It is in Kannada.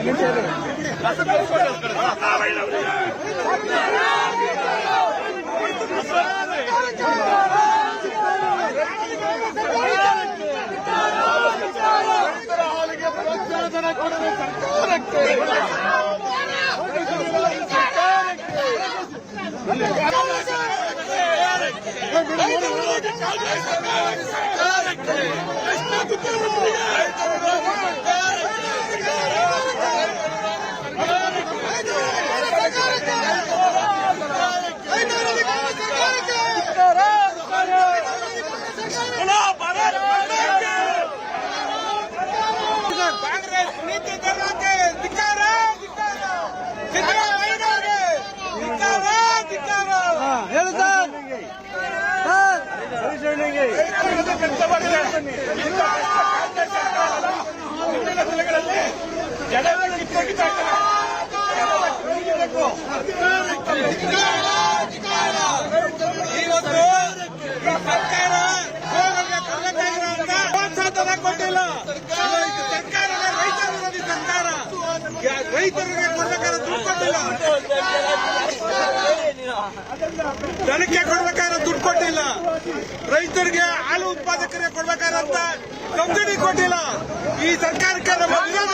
ಕಾಂಗ್ರೆಸ್ ಇವತ್ತು ಸರ್ಕಾರ ಪ್ರೋತ್ಸಾಹನ ಕೊಟ್ಟಿಲ್ಲ ಇದು ಸರ್ಕಾರವೇ ರೈತ ವಿರೋಧಿ ಸರ್ಕಾರ ರೈತರಿಗೆ ಕೊಡಬೇಕಾದ ದುಡ್ಡು ಕೊಟ್ಟಿಲ್ಲ ಜನಕ್ಕೆ ಕೊಡ್ಬೇಕಾದ್ರೆ ದುಡ್ಡು ಕೊಟ್ಟಿಲ್ಲ. ರೈತರಿಗೆ ಹಾಲು ಉತ್ಪಾದಕರಿಗೆ ಕೊಡ್ಬೇಕಾದಂತ ಸಬ್ಸಿಡಿ ಕೊಟ್ಟಿಲ್ಲ. ಈ ಸರ್ಕಾರಕ್ಕೆ ನಮ್ಮ ವಿರೋಧ